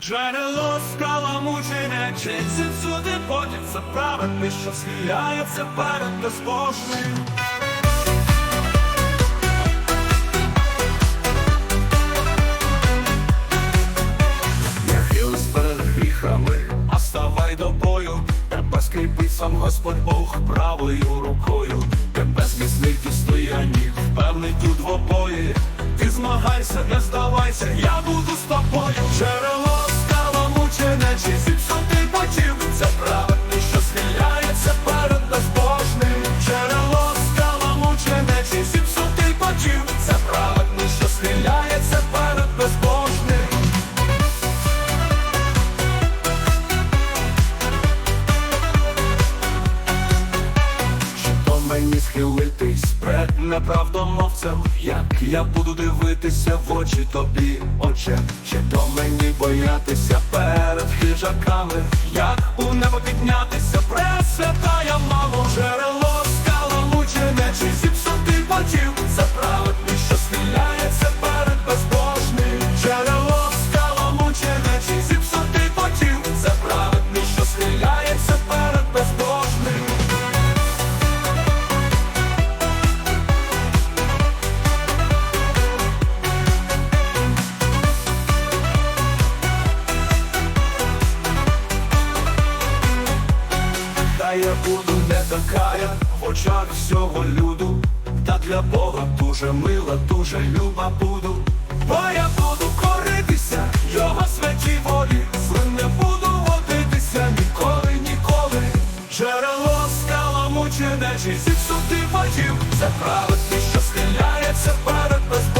Джерело скаламучене, чинці всюди потім це праведний, що схиляється перед безбожним. Не хились перед ставай до бою, тебе скріпить сам Господь Бог правою рукою, тебе зміцнить у стоянні, впевнить у двобої. Ти змагайся, не здавайся, я буду з тобою. Схилитись перед неправдомовцем, як я буду дивитися в очі тобі, оче, чи то мені боятися перед хижаками, як у небо піднятися, пресвятая мамо, джерело я буду не такая, в очах всього люду, та для Бога дуже мила, дуже люба буду, бо я буду коритися, його святій волі, злим не буду водитися, ніколи, ніколи. Джерело скала мучене, чи зіпсути водів, це праведний, що стріляється перед безбором.